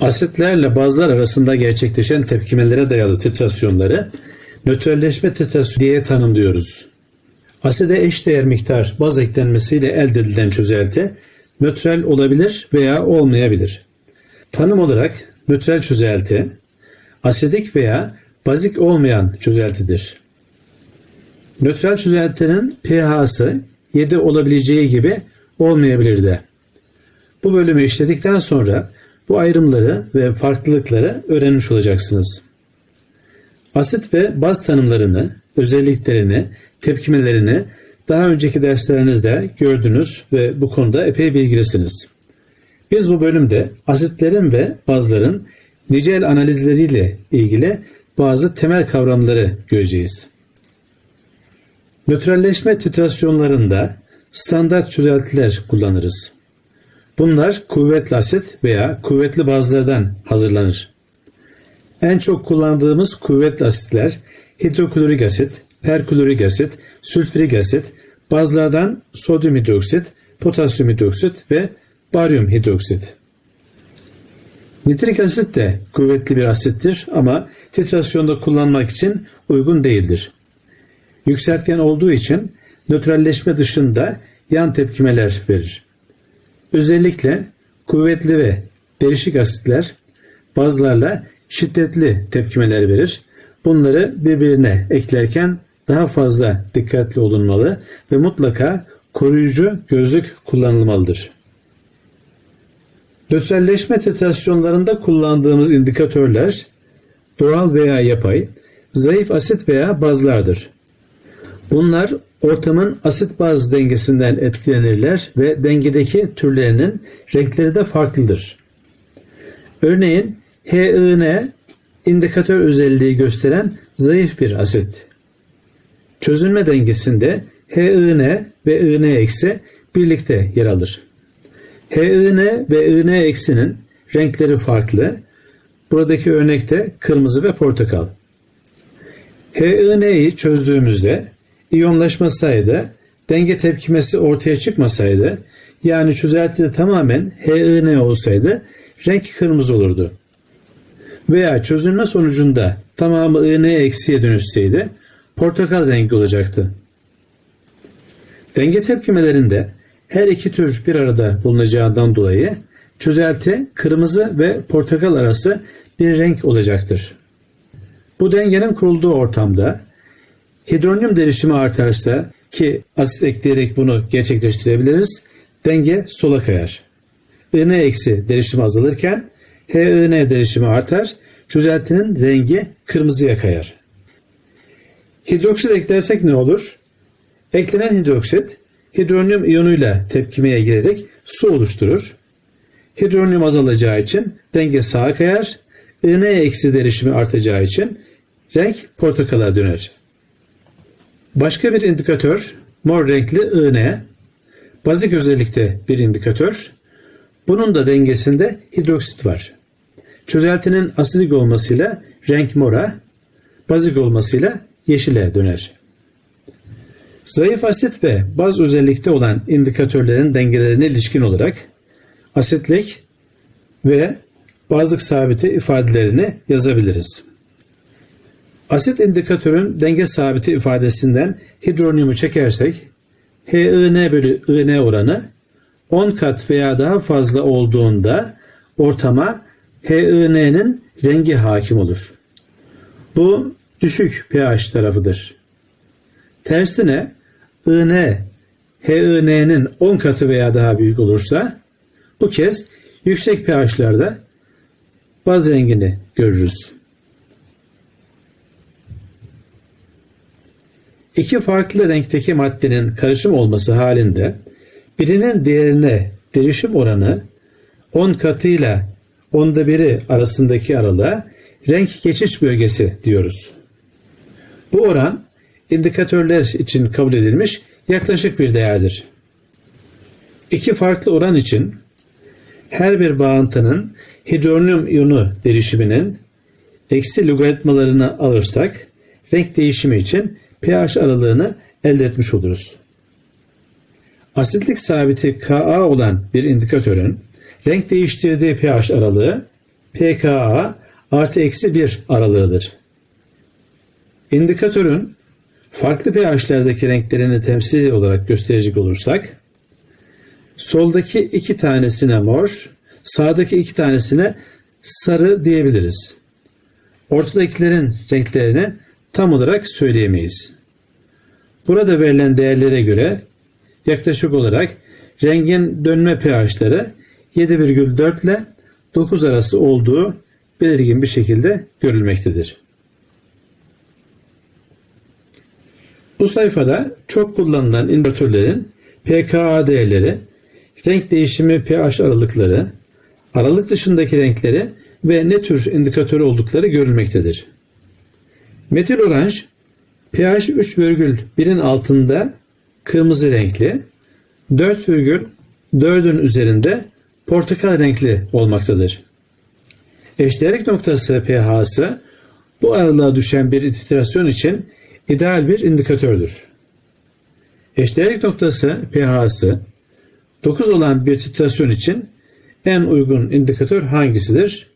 Asitlerle bazlar arasında gerçekleşen tepkimelere dayalı titrasyonları nötralleşme titrasyonu diye tanımlıyoruz. Aside eşdeğer miktar baz eklenmesiyle elde edilen çözelti nötral olabilir veya olmayabilir. Tanım olarak nötral çözelti asidik veya bazik olmayan çözeltidir. Nötral çözeltinin pH'sı 7 olabileceği gibi olmayabilir de. Bu bölümü işledikten sonra bu ayrımları ve farklılıkları öğrenmiş olacaksınız. Asit ve baz tanımlarını, özelliklerini, tepkimelerini daha önceki derslerinizde gördünüz ve bu konuda epey bilgilisiniz. Biz bu bölümde asitlerin ve bazların nicel analizleriyle ilgili bazı temel kavramları göreceğiz. Nötralleşme titrasyonlarında standart çözeltiler kullanırız. Bunlar kuvvetli asit veya kuvvetli bazlardan hazırlanır. En çok kullandığımız kuvvetli asitler hidroklorik asit, perklorik asit, sülfürik asit, bazlardan sodyum hidroksit, potasyum hidroksit ve baryum hidroksit. Nitrik asit de kuvvetli bir asittir ama titrasyonda kullanmak için uygun değildir. Yükseltgen olduğu için nötralleşme dışında yan tepkimeler verir. Özellikle kuvvetli ve derişik asitler bazlarla şiddetli tepkimeler verir. Bunları birbirine eklerken daha fazla dikkatli olunmalı ve mutlaka koruyucu gözlük kullanılmalıdır. Nötralleşme titrasyonlarında kullandığımız indikatörler doğal veya yapay, zayıf asit veya bazlardır. Bunlar ortamın asit baz dengesinden etkilenirler ve dengedeki türlerinin renkleri de farklıdır. Örneğin HIN indikatör özelliği gösteren zayıf bir asit. Çözünme dengesinde HIN ve IN eksi birlikte yer alır. HIN ve IN eksinin renkleri farklı. Buradaki örnekte kırmızı ve portakal. HIN'yi çözdüğümüzde iyonlaşmasaydı, denge tepkimesi ortaya çıkmasaydı, yani çözeltide tamamen HIN olsaydı renk kırmızı olurdu. Veya çözülme sonucunda tamamı IN eksiye dönüşseydi portakal rengi olacaktı. Denge tepkimelerinde her iki tür bir arada bulunacağından dolayı çözelti kırmızı ve portakal arası bir renk olacaktır. Bu dengenin kurulduğu ortamda hidronyum derişimi artarsa ki asit ekleyerek bunu gerçekleştirebiliriz. Denge sola kayar. IN eksi derişimi azalırken HIN derişimi artar. Çözeltinin rengi kırmızıya kayar. Hidroksit eklersek ne olur? Eklenen hidroksit hidronyum iyonuyla tepkimeye girerek su oluşturur. Hidronyum azalacağı için denge sağa kayar. IN eksi derişimi artacağı için renk portakala döner. Başka bir indikatör mor renkli IN. Bazik özellikte bir indikatör. Bunun da dengesinde hidroksit var. Çözeltinin asidik olmasıyla renk mora, bazik olmasıyla yeşile döner. Zayıf asit ve baz özellikte olan indikatörlerin dengelerine ilişkin olarak asitlik ve bazlık sabiti ifadelerini yazabiliriz. Asit indikatörün denge sabiti ifadesinden hidronyumu çekersek HIN bölü IN oranı 10 kat veya daha fazla olduğunda ortama HIN'nin rengi hakim olur. Bu düşük pH tarafıdır. Tersine IN HIN'nin 10 katı veya daha büyük olursa bu kez yüksek pH'larda baz rengini görürüz. İki farklı renkteki maddenin karışım olması halinde birinin diğerine derişim oranı 10 katıyla onda biri arasındaki aralığa renk geçiş bölgesi diyoruz. Bu oran indikatörler için kabul edilmiş yaklaşık bir değerdir. İki farklı oran için her bir bağıntının hidronyum iyonu derişiminin eksi logaritmalarını alırsak renk değişimi için pH aralığını elde etmiş oluruz. Asitlik sabiti Ka olan bir indikatörün renk değiştirdiği pH aralığı pKa artı eksi 1 aralığıdır. İndikatörün farklı pH'lerdeki renklerini temsil olarak gösterecek olursak, soldaki iki tanesine mor, sağdaki iki tanesine sarı diyebiliriz. Ortadakilerin renklerini tam olarak söyleyemeyiz. Burada verilen değerlere göre yaklaşık olarak rengin dönme pH'ları 7,4 ile 9 arası olduğu belirgin bir şekilde görülmektedir. Bu sayfada çok kullanılan indikatörlerin pKa değerleri, renk değişimi pH aralıkları, aralık dışındaki renkleri ve ne tür indikatör oldukları görülmektedir. Metil oranj pH 3,1'in altında kırmızı renkli, 4,4'ün üzerinde portakal renkli olmaktadır. Eşdeğerlik noktası pH'sı bu aralığa düşen bir titrasyon için ideal bir indikatördür. Eşdeğerlik noktası pH'sı 9 olan bir titrasyon için en uygun indikatör hangisidir?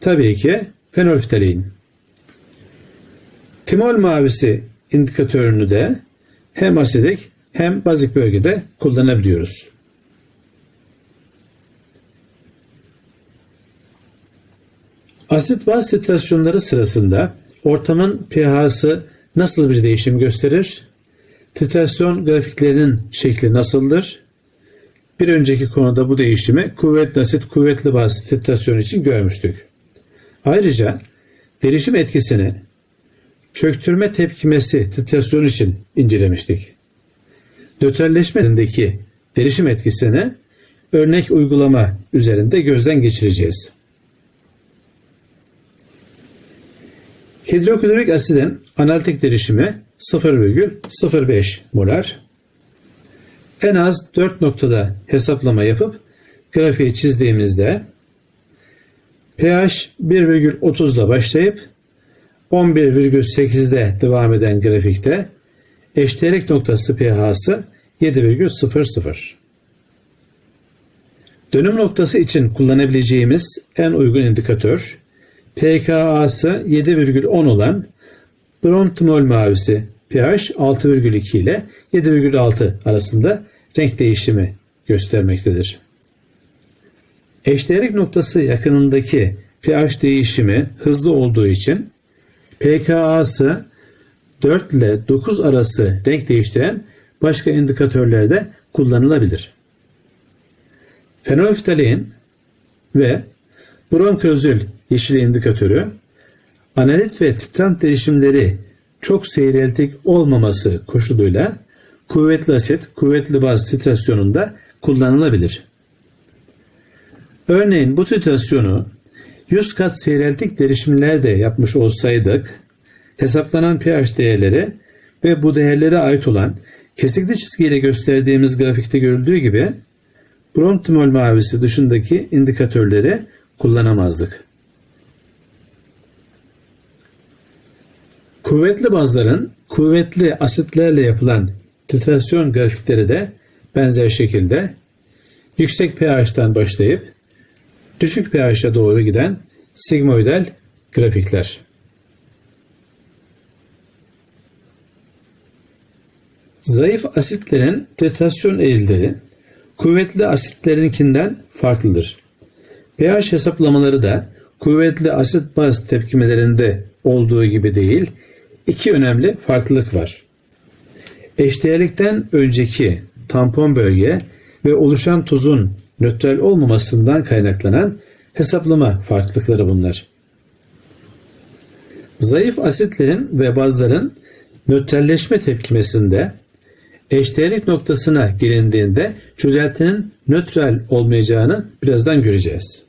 Tabii ki fenolftalein. Timol mavisi indikatörünü de hem asidik hem bazik bölgede kullanabiliyoruz. Asit baz titrasyonları sırasında ortamın pH'sı nasıl bir değişim gösterir? Titrasyon grafiklerinin şekli nasıldır? Bir önceki konuda bu değişimi kuvvetli asit kuvvetli baz titrasyon için görmüştük. Ayrıca derişim etkisini çöktürme tepkimesi titrasyon için incelemiştik. Nötralleşmedeki derişim etkisini örnek uygulama üzerinde gözden geçireceğiz. Hidroklorik asidin analitik derişimi 0,05 molar. En az 4 noktada hesaplama yapıp grafiği çizdiğimizde pH 1,30 ile başlayıp 11,8'de devam eden grafikte eşdeğerlik noktası pH'sı 7,00. Dönüm noktası için kullanabileceğimiz en uygun indikatör pKa'sı 7,10 olan Brontimol mavisi pH 6,2 ile 7,6 arasında renk değişimi göstermektedir. Eşdeğerlik noktası yakınındaki pH değişimi hızlı olduğu için pKa'sı 4 ile 9 arası renk değiştiren başka indikatörlerde kullanılabilir. Fenolftalein ve bromkrozül yeşil indikatörü analit ve titran değişimleri çok seyreltik olmaması koşuluyla kuvvetli asit, kuvvetli baz titrasyonunda kullanılabilir. Örneğin bu titrasyonu 100 kat seyreltik derişimlerde yapmış olsaydık hesaplanan pH değerleri ve bu değerlere ait olan kesikli çizgiyle gösterdiğimiz grafikte görüldüğü gibi brontimol mavisi dışındaki indikatörleri kullanamazdık. Kuvvetli bazların kuvvetli asitlerle yapılan titrasyon grafikleri de benzer şekilde yüksek pH'tan başlayıp düşük pH'e doğru giden sigmoidal grafikler. Zayıf asitlerin titrasyon eğrileri kuvvetli asitlerinkinden farklıdır. pH hesaplamaları da kuvvetli asit baz tepkimelerinde olduğu gibi değil, iki önemli farklılık var. Eşdeğerlikten önceki tampon bölge ve oluşan tuzun nötral olmamasından kaynaklanan hesaplama farklılıkları bunlar. Zayıf asitlerin ve bazların nötralleşme tepkimesinde eşdeğerlik noktasına gelindiğinde çözeltinin nötral olmayacağını birazdan göreceğiz.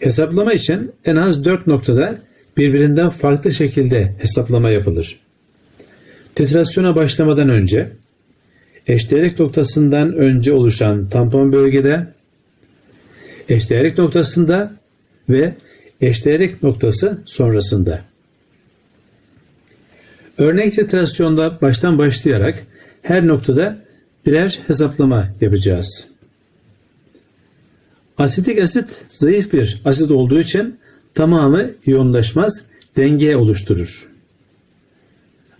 Hesaplama için en az 4 noktada birbirinden farklı şekilde hesaplama yapılır. Titrasyona başlamadan önce eşdeğerlik noktasından önce oluşan tampon bölgede eşdeğerlik noktasında ve eşdeğerlik noktası sonrasında. Örnek titrasyonda baştan başlayarak her noktada birer hesaplama yapacağız. Asitik asit zayıf bir asit olduğu için tamamı iyonlaşmaz, denge oluşturur.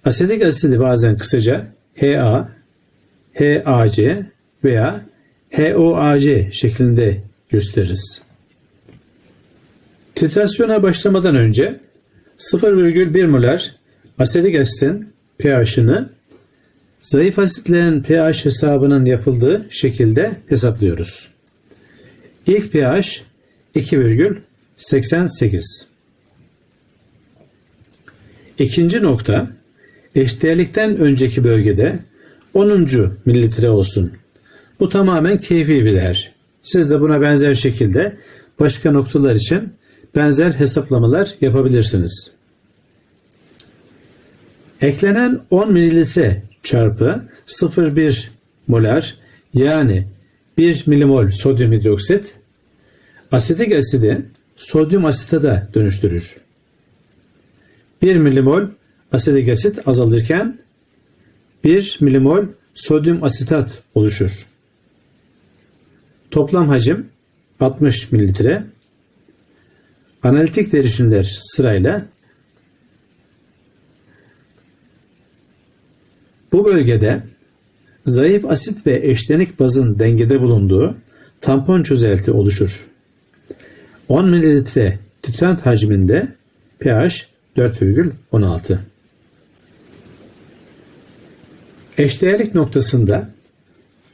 Asetik asidi bazen kısaca HA, HAC veya HOAC şeklinde gösteririz. Titrasyona başlamadan önce 0,1 molar asetik asitin pH'ını zayıf asitlerin pH hesabının yapıldığı şekilde hesaplıyoruz. İlk pH 2,88. İkinci nokta eşdeğerlikten önceki bölgede 10. mililitre olsun. Bu tamamen keyfi bir değer. Siz de buna benzer şekilde başka noktalar için benzer hesaplamalar yapabilirsiniz. Eklenen 10 mililitre çarpı 0,1 molar yani 1 milimol sodyum hidroksit asetik asidi sodyum asitada dönüştürür. 1 milimol asetik asit azalırken 1 milimol sodyum asitat oluşur. Toplam hacim 60 mililitre. Analitik derişimler sırayla bu bölgede zayıf asit ve eşlenik bazın dengede bulunduğu tampon çözelti oluşur. 10 mililitre titrant hacminde pH 4,16. Eşdeğerlik noktasında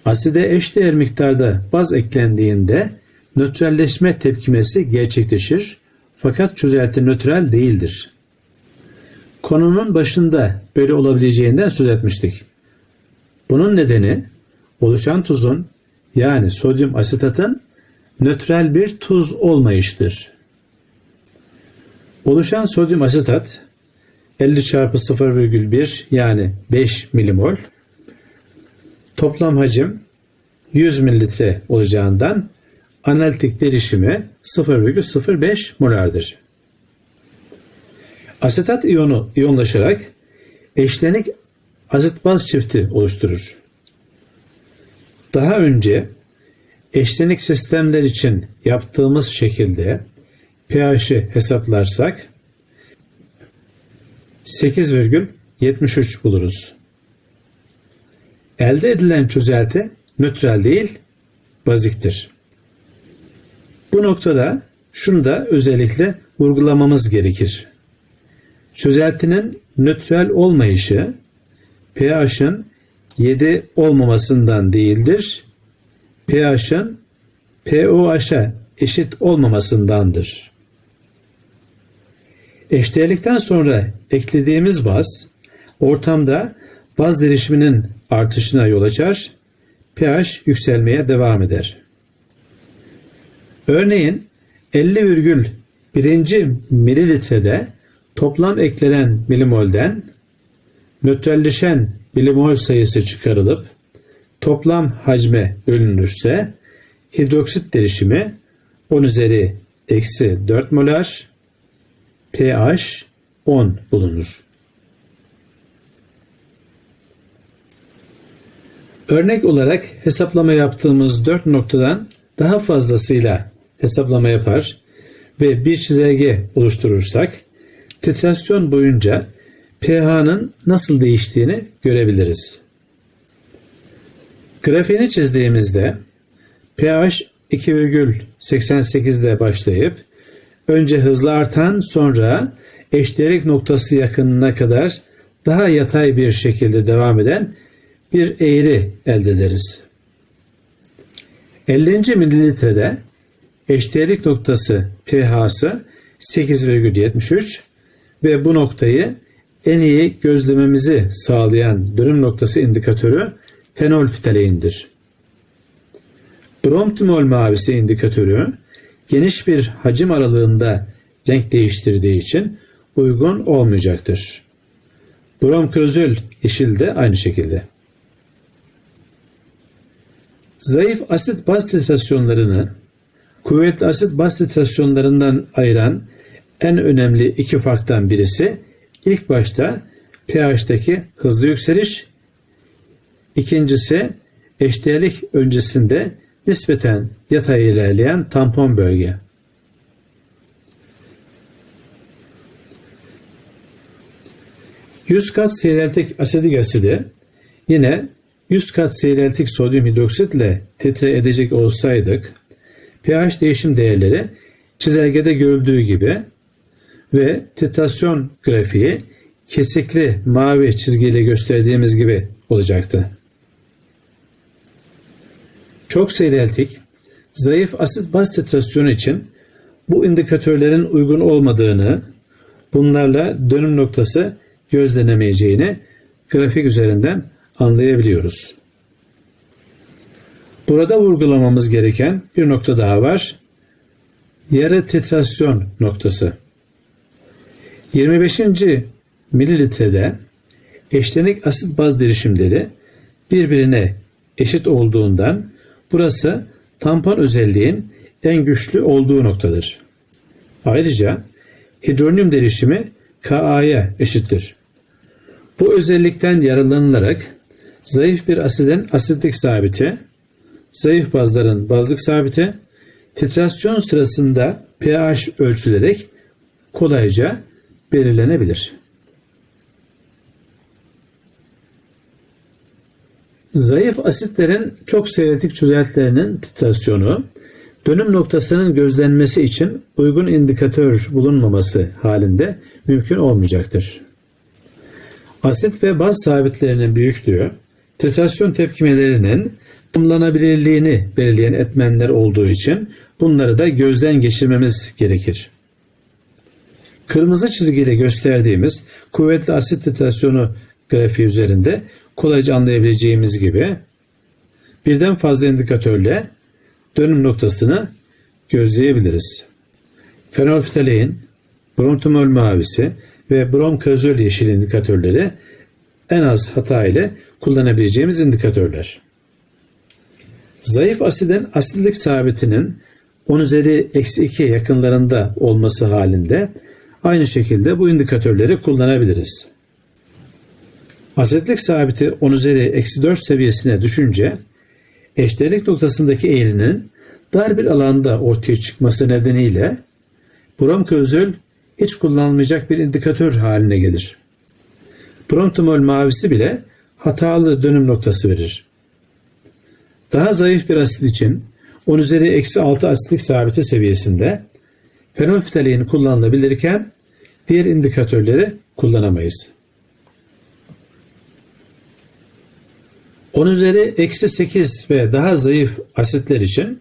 aside eşdeğer miktarda baz eklendiğinde nötralleşme tepkimesi gerçekleşir fakat çözelti nötral değildir. Konunun başında böyle olabileceğinden söz etmiştik. Bunun nedeni oluşan tuzun yani sodyum asitatın nötral bir tuz olmayıştır. Oluşan sodyum asitat 50 çarpı 0,1 yani 5 milimol toplam hacim 100 mililitre olacağından analitik derişimi 0,05 molardır. Asetat iyonu iyonlaşarak eşlenik asit baz çifti oluşturur. Daha önce eşlenik sistemler için yaptığımız şekilde pH'i hesaplarsak 8,73 buluruz. Elde edilen çözelti nötral değil, baziktir. Bu noktada şunu da özellikle vurgulamamız gerekir. Çözeltinin nötral olmayışı pH'ın 7 olmamasından değildir. pH'ın pOH'a eşit olmamasındandır. Eşdeğerlikten sonra eklediğimiz baz ortamda baz derişiminin artışına yol açar, pH yükselmeye devam eder. Örneğin 50,1. mililitrede toplam eklenen milimolden nötralleşen milimol sayısı çıkarılıp toplam hacme bölünürse hidroksit derişimi 10 üzeri eksi 4 molar pH 10 bulunur. Örnek olarak hesaplama yaptığımız 4 noktadan daha fazlasıyla hesaplama yapar ve bir çizelge oluşturursak titrasyon boyunca pH'nın nasıl değiştiğini görebiliriz. Grafiğini çizdiğimizde pH 2,88'de başlayıp önce hızlı artan sonra eşdeğerlik noktası yakınına kadar daha yatay bir şekilde devam eden bir eğri elde ederiz. 50. mililitrede eşdeğerlik noktası pH'sı 8,73 ve bu noktayı en iyi gözlememizi sağlayan dönüm noktası indikatörü fenol fitaleindir. Bromtimol mavisi indikatörü geniş bir hacim aralığında renk değiştirdiği için uygun olmayacaktır. Bromkrozül yeşil de aynı şekilde. Zayıf asit baz titrasyonlarını kuvvetli asit baz titrasyonlarından ayıran en önemli iki farktan birisi ilk başta pH'teki hızlı yükseliş, ikincisi eşdeğerlik öncesinde nispeten yatay ilerleyen tampon bölge. Yüz kat seyreltik asidik asidi yine 100 kat seyreltik sodyum hidroksit ile titre edecek olsaydık pH değişim değerleri çizelgede görüldüğü gibi ve titrasyon grafiği kesikli mavi çizgiyle gösterdiğimiz gibi olacaktı. Çok seyreltik, zayıf asit baz titrasyonu için bu indikatörlerin uygun olmadığını, bunlarla dönüm noktası gözlenemeyeceğini grafik üzerinden anlayabiliyoruz. Burada vurgulamamız gereken bir nokta daha var. Yarı titrasyon noktası. 25. mililitrede eşlenik asit baz derişimleri birbirine eşit olduğundan burası tampon özelliğin en güçlü olduğu noktadır. Ayrıca hidronyum derişimi Ka'ya eşittir. Bu özellikten yararlanılarak zayıf bir asidin asitlik sabiti, zayıf bazların bazlık sabiti, titrasyon sırasında pH ölçülerek kolayca belirlenebilir. Zayıf asitlerin çok seyreltik çözeltilerinin titrasyonu, dönüm noktasının gözlenmesi için uygun indikatör bulunmaması halinde mümkün olmayacaktır. Asit ve baz sabitlerinin büyüklüğü, titrasyon tepkimelerinin tamamlanabilirliğini belirleyen etmenler olduğu için bunları da gözden geçirmemiz gerekir. Kırmızı çizgiyle gösterdiğimiz kuvvetli asit titrasyonu grafiği üzerinde kolayca anlayabileceğimiz gibi birden fazla indikatörle dönüm noktasını gözleyebiliriz. Fenolftalein, bromtumol mavisi ve bromkazol yeşil indikatörleri en az hata ile kullanabileceğimiz indikatörler. Zayıf asidin asitlik sabitinin 10 üzeri eksi 2 yakınlarında olması halinde aynı şekilde bu indikatörleri kullanabiliriz. Asitlik sabiti 10 üzeri eksi 4 seviyesine düşünce eşdeğerlik noktasındaki eğrinin dar bir alanda ortaya çıkması nedeniyle bromkozol hiç kullanılmayacak bir indikatör haline gelir. Bromtomol mavisi bile hatalı dönüm noktası verir. Daha zayıf bir asit için 10 üzeri eksi 6 asitlik sabiti seviyesinde fenolftalein kullanılabilirken diğer indikatörleri kullanamayız. 10 üzeri eksi 8 ve daha zayıf asitler için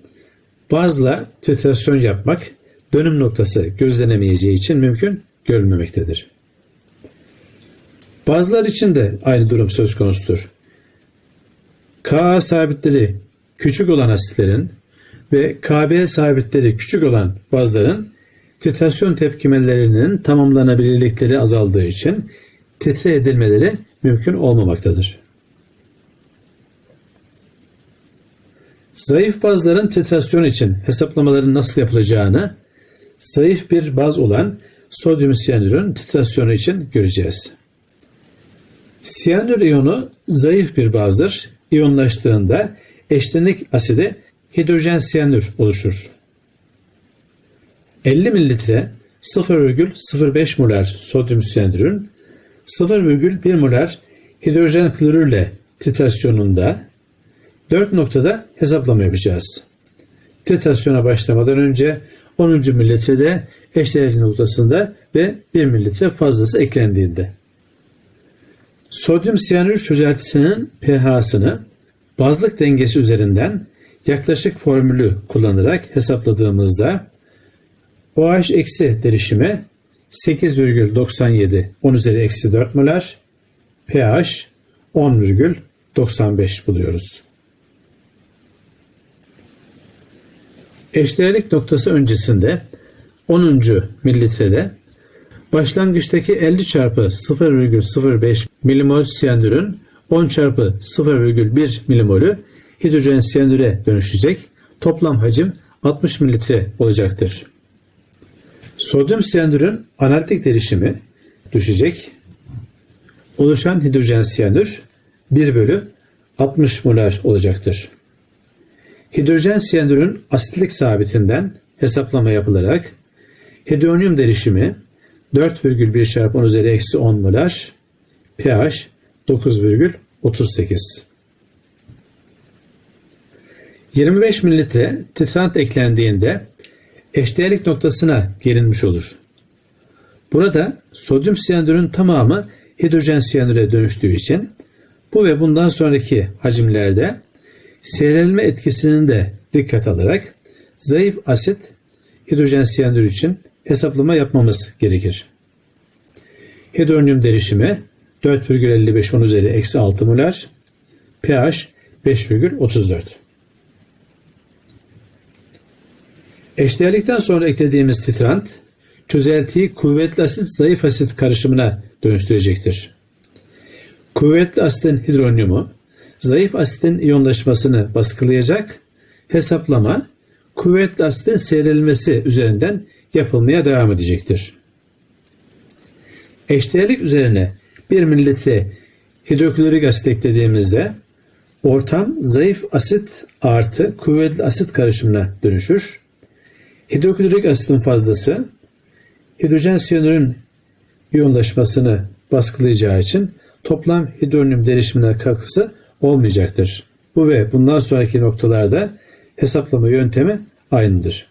bazla titrasyon yapmak dönüm noktası gözlenemeyeceği için mümkün görülmemektedir. Bazılar için de aynı durum söz konusudur. Ka sabitleri küçük olan asitlerin ve KB sabitleri küçük olan bazların titrasyon tepkimelerinin tamamlanabilirlikleri azaldığı için titre edilmeleri mümkün olmamaktadır. Zayıf bazların titrasyon için hesaplamaların nasıl yapılacağını zayıf bir baz olan sodyum siyanürün titrasyonu için göreceğiz. Siyanür iyonu zayıf bir bazdır. İyonlaştığında eşlenik asidi hidrojen siyanür oluşur. 50 mililitre 0,05 molar sodyum siyanürün 0,1 molar hidrojen klorürle titrasyonunda 4 noktada hesaplama yapacağız. Titrasyona başlamadan önce 10. mililitrede eşdeğerlik noktasında ve 1 mililitre fazlası eklendiğinde. Sodyum siyanür çözeltisinin pH'sını bazlık dengesi üzerinden yaklaşık formülü kullanarak hesapladığımızda OH eksi derişimi 8,97 10 üzeri eksi 4 molar pH 10,95 buluyoruz. Eşdeğerlik noktası öncesinde 10. mililitrede başlangıçtaki 50 çarpı 0,05 milimol siyanürün 10 çarpı 0,1 milimolü hidrojen siyanüre dönüşecek. Toplam hacim 60 mililitre olacaktır. Sodyum siyanürün analitik derişimi düşecek. Oluşan hidrojen siyanür 1 bölü 60 molar olacaktır. hidrojen siyanürün asitlik sabitinden hesaplama yapılarak hidronyum derişimi 4,1 çarpı 10 üzeri eksi 10 molar pH 9,38 25 mililitre titrant eklendiğinde eşdeğerlik noktasına gelinmiş olur. Burada sodyum siyanürün tamamı hidrojen siyanüre dönüştüğü için bu ve bundan sonraki hacimlerde seyrelme etkisinin de dikkat alarak zayıf asit hidrojen siyanür için hesaplama yapmamız gerekir. Hidronyum derişimi 4,55 10 üzeri eksi 6 molar pH 5,34 Eşdeğerlikten sonra eklediğimiz titrant çözeltiyi kuvvetli asit zayıf asit karışımına dönüştürecektir. Kuvvetli asitin hidronyumu zayıf asitin iyonlaşmasını baskılayacak hesaplama kuvvetli asitin seyrelmesi üzerinden yapılmaya devam edecektir. Eşdeğerlik üzerine 1 mililitre hidroklorik asit eklediğimizde ortam zayıf asit artı kuvvetli asit karışımına dönüşür. Hidroklorik asitin fazlası hidrojen siyanürün yoğunlaşmasını baskılayacağı için toplam hidronyum derişimine katkısı olmayacaktır. Bu ve bundan sonraki noktalarda hesaplama yöntemi aynıdır.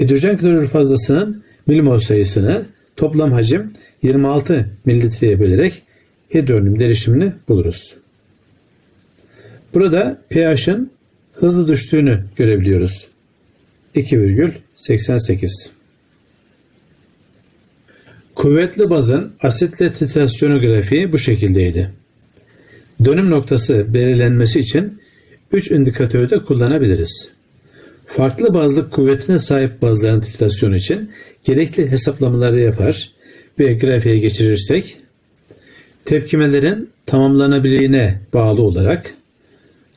Hidrojen klorür fazlasının milimol sayısını toplam hacim 26 mililitreye bölerek hidronyum derişimini buluruz. Burada pH'ın hızlı düştüğünü görebiliyoruz. 2,88 Kuvvetli bazın asitle titrasyonu grafiği bu şekildeydi. Dönüm noktası belirlenmesi için 3 indikatörü de kullanabiliriz. Farklı bazlık kuvvetine sahip bazların titrasyonu için gerekli hesaplamaları yapar ve grafiğe geçirirsek tepkimelerin tamamlanabiliğine bağlı olarak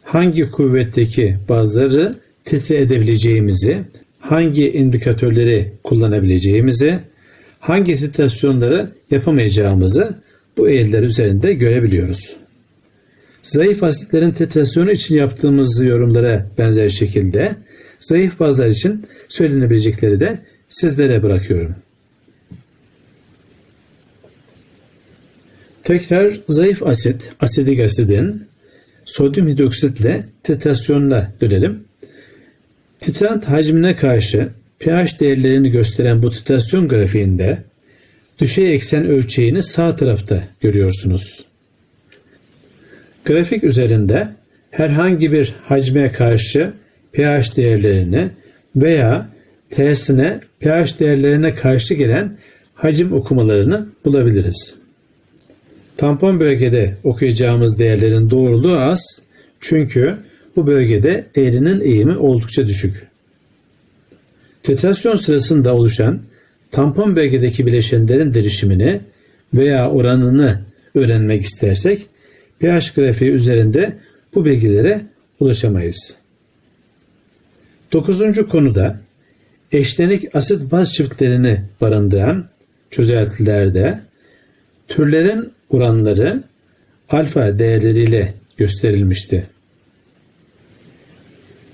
hangi kuvvetteki bazları titre edebileceğimizi, hangi indikatörleri kullanabileceğimizi, hangi titrasyonları yapamayacağımızı bu eğriler üzerinde görebiliyoruz. Zayıf asitlerin titrasyonu için yaptığımız yorumlara benzer şekilde zayıf bazlar için söylenebilecekleri de sizlere bırakıyorum. Tekrar zayıf asit, asidik asidin sodyum hidroksitle titrasyonuna dönelim. Titrant hacmine karşı pH değerlerini gösteren bu titrasyon grafiğinde düşey eksen ölçeğini sağ tarafta görüyorsunuz. Grafik üzerinde herhangi bir hacme karşı pH değerlerini veya tersine pH değerlerine karşı gelen hacim okumalarını bulabiliriz. Tampon bölgede okuyacağımız değerlerin doğruluğu az çünkü bu bölgede eğrinin eğimi oldukça düşük. Titrasyon sırasında oluşan tampon bölgedeki bileşenlerin derişimini veya oranını öğrenmek istersek pH grafiği üzerinde bu bilgilere ulaşamayız. Dokuzuncu konuda eşlenik asit baz çiftlerini barındıran çözeltilerde türlerin oranları alfa değerleriyle gösterilmişti.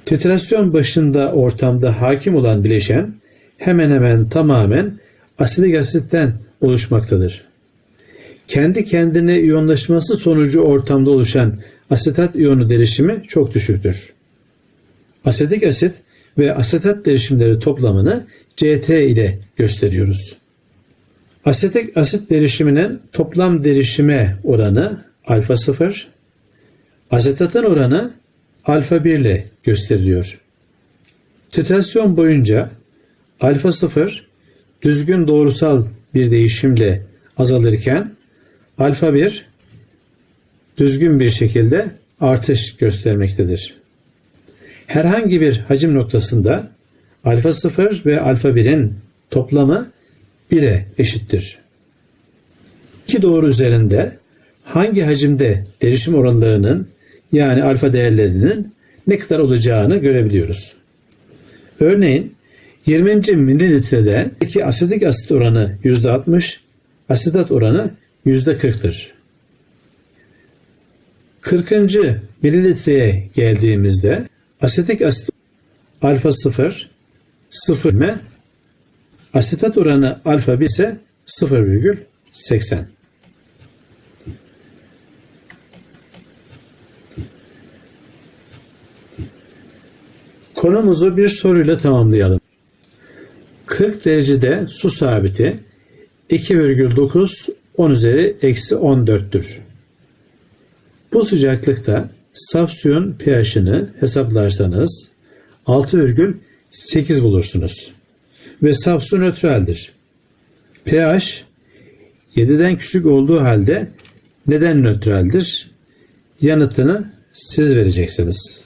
Titrasyon başında ortamda hakim olan bileşen hemen hemen tamamen asidik asitten oluşmaktadır. Kendi kendine iyonlaşması sonucu ortamda oluşan asetat iyonu derişimi çok düşüktür. Asetik asit ve asetat derişimleri toplamını CT ile gösteriyoruz. Asetik asit derişiminin toplam derişime oranı alfa 0, asetatın oranı alfa 1 ile gösteriliyor. Titrasyon boyunca alfa 0 düzgün doğrusal bir değişimle azalırken alfa 1 düzgün bir şekilde artış göstermektedir. Herhangi bir hacim noktasında alfa 0 ve alfa 1'in toplamı 1'e eşittir. İki doğru üzerinde hangi hacimde derişim oranlarının yani alfa değerlerinin ne kadar olacağını görebiliyoruz. Örneğin 20. mililitrede iki asetik asit oranı %60, asetat oranı %40'tır. 40. mililitreye geldiğimizde Asetik asit alfa 0 0 m asetat oranı alfa 1 ise 0,80. Konumuzu bir soruyla tamamlayalım. 40 derecede su sabiti 2,9 10 üzeri eksi 14'tür. Bu sıcaklıkta saf suyun pH'ini hesaplarsanız 6,8 bulursunuz. Ve saf su nötraldir. pH 7'den küçük olduğu halde neden nötraldir? Yanıtını siz vereceksiniz.